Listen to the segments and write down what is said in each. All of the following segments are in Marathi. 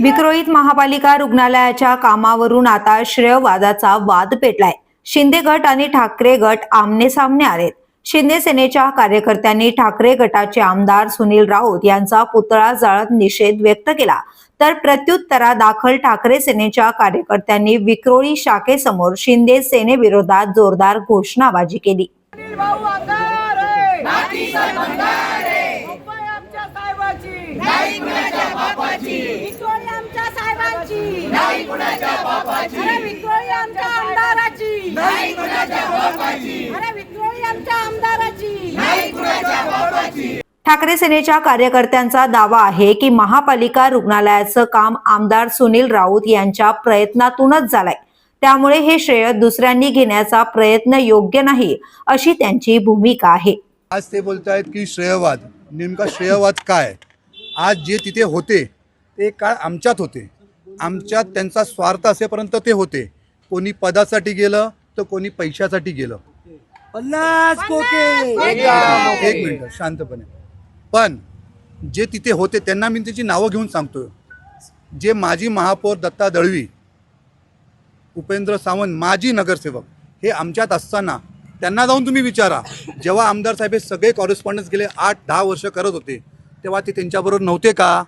विक्रोळीत महापालिका रुग्णालयाच्या कामावरून आता श्रेयवादाचा वाद पेटलाय. शिंदे गट आणि ठाकरे गट आमने सामने आलेत. शिंदे सेनेच्या कार्यकर्त्यांनी ठाकरे गटाचे आमदार सुनील राऊत यांचा पुतळा जाळत निषेध व्यक्त केला. तर प्रत्युत्तरादाखल ठाकरे सेनेच्या कार्यकर्त्यांनी विक्रोळी शाखेसमोर शिंदे सेनेविरोधात जोरदार घोषणाबाजी केली अनिल भाऊ आमदार आहे नाकी सरबंदार आहे मुंबई आमच्या साहेबाची नाही कुणाच्या बापाची. विक्रोळी आमच्या साहेबांची. नाही कुणाच्या बापाची. अरे विक्रोळी आमच्या आमदाराची. नाही कुणाच्या बापाची. अरे विक्रोळी आमच्या आमदाराची. नाही कुणाच्या बापाची. ठाकरे सेनेच्या कार्यकर्त्यांचा दावा आहे की महापालिका रुग्णालयाचं काम आमदार सुनील राऊत यांच्या प्रयत्नातूनच झालंय. त्यामुळे हे श्रेय दुसऱ्यांनी घेण्याचा प्रयत्न योग्य नाही अशी त्यांची भूमिका आहे. आज ते बोलत आहेत की श्रेयवाद. नेमका श्रेयवाद काय? आज जे तिथे होते ते काळ आमच्यात होते. आमच्यात त्यांचा स्वार्थ असेपर्यंत ते होते. कोणी पदासाठी गेलं तर कोणी पैशासाठी गेलं. पन्नास कोके एक मिनिट शांतपणे. पण जे तिथे होते त्यांना मी त्याची नावं घेऊन सांगतोय. जे माजी महापौर दत्ता दळवी उपेंद्र सावंत माजी नगरसेवक हे आमच्यात असताना त्यांना जाऊन तुम्ही विचारा. जेव्हा आमदार साहेब हे सगळे कॉरेस्पॉन्डन्स गेले आठ दहा वर्ष करत होते तेव्हा ते त्यांच्याबरोबर नव्हते का?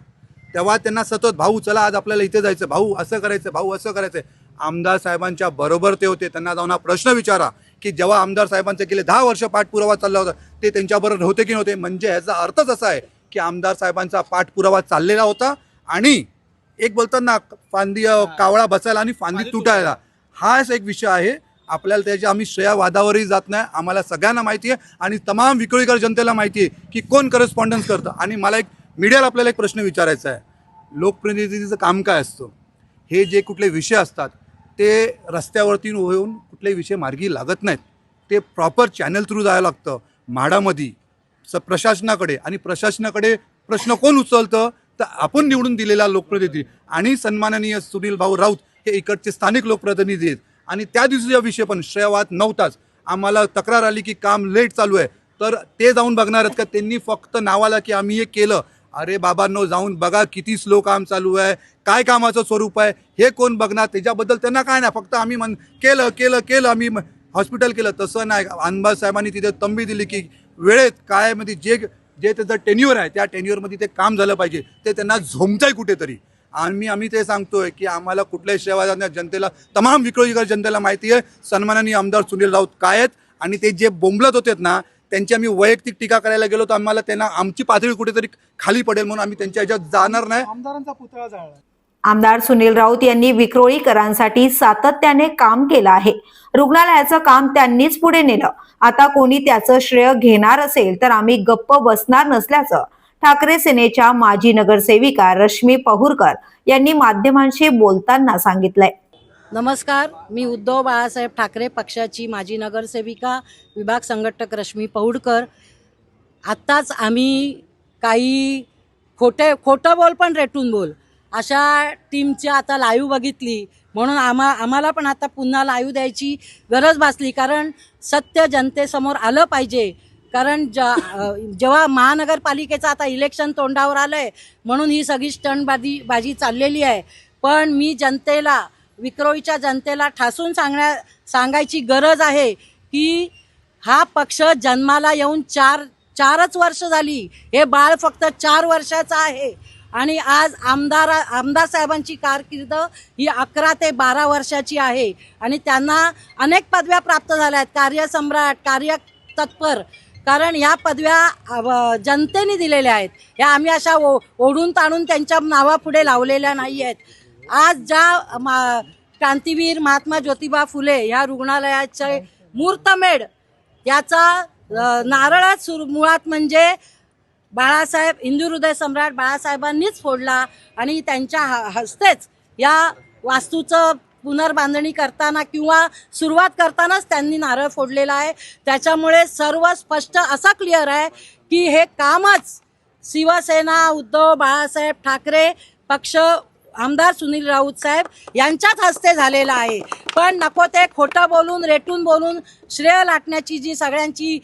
तेव्हा त्यांना सतत भाऊ चला आज आपल्याला इथे जायचं. भाऊ असं करायचं भाऊ असं करायचं. आमदार साहेबांच्या बरोबर ते होते. त्यांना जाऊन हा प्रश्न विचारा की जेव्हा आमदार साहेबांचे गेले दहा वर्ष पाठपुरावा चालला होता ते त्यांच्याबरोबर नव्हते की नव्हते? म्हणजे ह्याचा अर्थच असा आहे की आमदार साहेबांचा पाठपुरावा चाललेला होता आणि एक बोलतात ना फांदी कावळा बसायला आणि फांदी तुटायला. हाच एक विषय आहे. आपल्याला त्याच्या आम्ही श्रेयावादावरही जात नाही. आम्हाला सगळ्यांना माहिती आहे आणि तमाम विक्रोळीकर जनतेला माहिती आहे की कोण करस्पॉन्डन्स करतं. आणि मला एक मीडियाला आपल्याला एक प्रश्न विचारायचा आहे. लोकप्रतिनिधीचं काम काय असतं? हे जे कुठले विषय असतात ते रस्त्यावरती होऊन कुठले विषय मार्गी लागत नाहीत. ते प्रॉपर चॅनल थ्रू जायला लागतं. म्हाडामध्ये स प्रशासनाकडे आणि प्रशासनाकडे प्रश्न कोण उचलतं? तर आपण निवडून दिलेला लोकप्रतिनिधी. आणि सन्माननीय सुनील भाऊ राऊत हे इकडचे स्थानिक लोकप्रतिनिधी आहेत. आणि त्या दिवशीचा विषय पण श्रेयवाद नव्हताच. आम्हाला तक्रार आली की काम लेट चालू आहे. तर ते जाऊन बघणार आहेत का? त्यांनी फक्त नावाला की आम्ही हे केलं. अरे बाबांनो जाऊन बघा किती स्लो काम चालू आहे. काय कामाचं स्वरूप आहे? हे कोण बघणार? त्याच्याबद्दल त्यांना काय नाही. फक्त आम्ही म्हण केलं केलं केलं. आम्ही हॉस्पिटल केलं. तसं नाही. अनबा साहेबांनी तिथे तंबी दिली की वेळेत काय म्हणजे जे जे त्याचं टेन्युअर आहे त्या टेन्युअरमध्ये ते काम झालं पाहिजे. ते त्यांना झोमताय कुठेतरी. आम्ही आम्ही ते सांगतोय की आम्हाला कुठल्याही सेवा जनतेला तमाम विक्रोळीकर जनतेला माहिती आहे. सन्माननीय आमदार सुनील राऊत काय आहेत आणि ते जे बोंबलत होतेत ना त्यांची आम्ही वैयक्तिक टीका करायला गेलो तर आम्हाला त्यांना आमची पातळी कुठेतरी खाली पडेल म्हणून आम्ही त्यांच्या ह्याच्यात जाणार नाही. आमदारांचा पुतळा जाळला. आमदार सुनील राऊत यांनी विक्रोळीकरांसाठी सातत्याने काम केलं आहे. रुग्णालयाचं काम त्यांनीच पुढे नेलं. आता कोणी त्याचं श्रेय घेणार असेल तर आम्ही गप्प बसणार नसल्याचं ठाकरे सेनेच्या माजी नगरसेविका रश्मी पहुरकर यांनी माध्यमांशी बोलताना सांगितलंय. नमस्कार मी उद्धव बाळासाहेब ठाकरे पक्षाची माजी नगरसेविका विभाग संघटक रश्मी पौडकर आत्ताच आम्ही काही खोटे खोटं बोल पण रेटून बोल. अशा टीमची आता लाईव्ह बघितली. म्हणून आम्हा आम्हाला पण आता पुन्हा लाईव्ह द्यायची गरज भासली. कारण सत्य जनतेसमोर आलं पाहिजे. कारण ज जेव्हा महानगरपालिकेचं आता इलेक्शन तोंडावर आलं आहे म्हणून ही सगळी स्टंटबाजी बाजी चाललेली आहे. पण मी जनतेला विक्रोळीच्या जनतेला ठासून सांगण्या सांगायची गरज आहे की हा पक्ष जन्माला येऊन चार चारच वर्ष झाली. हे बाळ फक्त चार वर्षाचं आहे. आणि आज आमदार आमदार साहेबांची कारकीर्द ही अकरा ते बारा वर्षाची आहे. आणि त्यांना अनेक पदव्या प्राप्त झाल्या आहेत. कार्यसम्राट कार्य तत्पर कारण या पदव्या जनतेने दिलेल्या आहेत. ह्या आम्ही अशा ओ ओढून ताणून त्यांच्या नावापुढे लावलेल्या नाही आहेत. आज ज्या मा क्रांतीवीर महात्मा ज्योतिबा फुले ह्या रुग्णालयाचे मूर्तमेढ याचा नारळात सुरू मुळात म्हणजे बाळासाहेब हिंदू हृदय सम्राट बाळासाहेबांनीच फोडला आणि त्यांच्या हस्तेच या वास्तूचं पुनर्बांधणी करताना किंवा सुरुवात करतानाच त्यांनी नारळ फोडलेला आहे. त्याच्यामुळे सर्व स्पष्ट असा क्लिअर आहे की हे कामच शिवसेना उद्धव बाळासाहेब ठाकरे पक्ष आमदार सुनील राऊत साहेब यांच्याच हस्ते झालेलं आहे. पण नको ते खोटं बोलून रेटून बोलून श्रेय लाटण्याची जी सगळ्यांची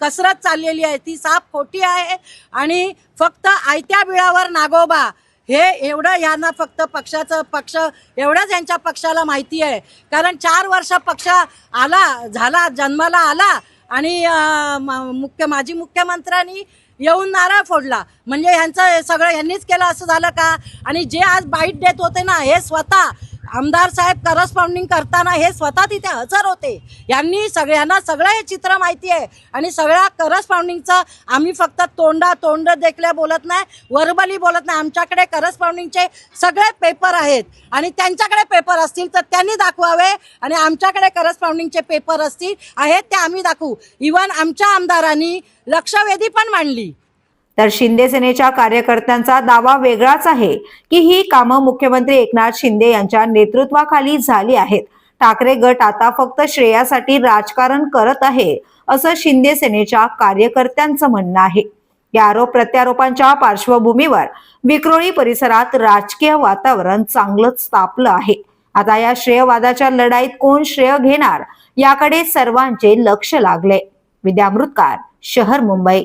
कसरत चाललेली आहे ती साप खोटी आहे. आणि फक्त आयत्या बिळावर नागोबा हे एवढं यांना फक्त पक्षाचं पक्ष एवढंच यांच्या पक्षाला माहिती आहे. कारण चार वर्ष पक्ष आला झाला जन्माला आला आणि मुख्य माजी मुख्यमंत्र्यांनी येऊन नारळ फोडला. म्हणजे ह्यांचं सगळं यांनीच केलं असं झालं का? आणि जे आज बाईट देत होते ना हे स्वतः आमदार साहेब करस्पॉन्डिंग करताना हे स्वतः तिथे हजर होते. यांनी सगळ्यांना सगळं हे चित्र माहिती आहे. आणि सगळ्या करस्पॉन्डिंगचं आम्ही फक्त तोंडा तोंड देखल्या बोलत नाही वर्बली बोलत नाही. आमच्याकडे करस्पॉन्डिंगचे सगळे पेपर आहेत. आणि त्यांच्याकडे पेपर असतील तर त्यांनी दाखवावे. आणि आमच्याकडे करस्पॉन्डिंगचे पेपर असतील आहेत ते आम्ही दाखवू. इवन आमच्या आमदारांनी लक्षवेधी पण मांडली. तर शिंदे सेनेच्या कार्यकर्त्यांचा दावा वेगळाच आहे की ही कामं मुख्यमंत्री एकनाथ शिंदे यांच्या नेतृत्वाखाली झाली आहेत. ठाकरे गट आता फक्त श्रेयासाठी राजकारण करत आहे असं शिंदे सेनेच्या कार्यकर्त्यांचं म्हणणं आहे. या आरोप प्रत्यारोपांच्या पार्श्वभूमीवर विक्रोळी परिसरात राजकीय वातावरण चांगलंच तापलं आहे. आता या श्रेयवादाच्या लढाईत कोण श्रेय घेणार याकडे सर्वांचे लक्ष लागले. विद्यामृतकार शहर मुंबई.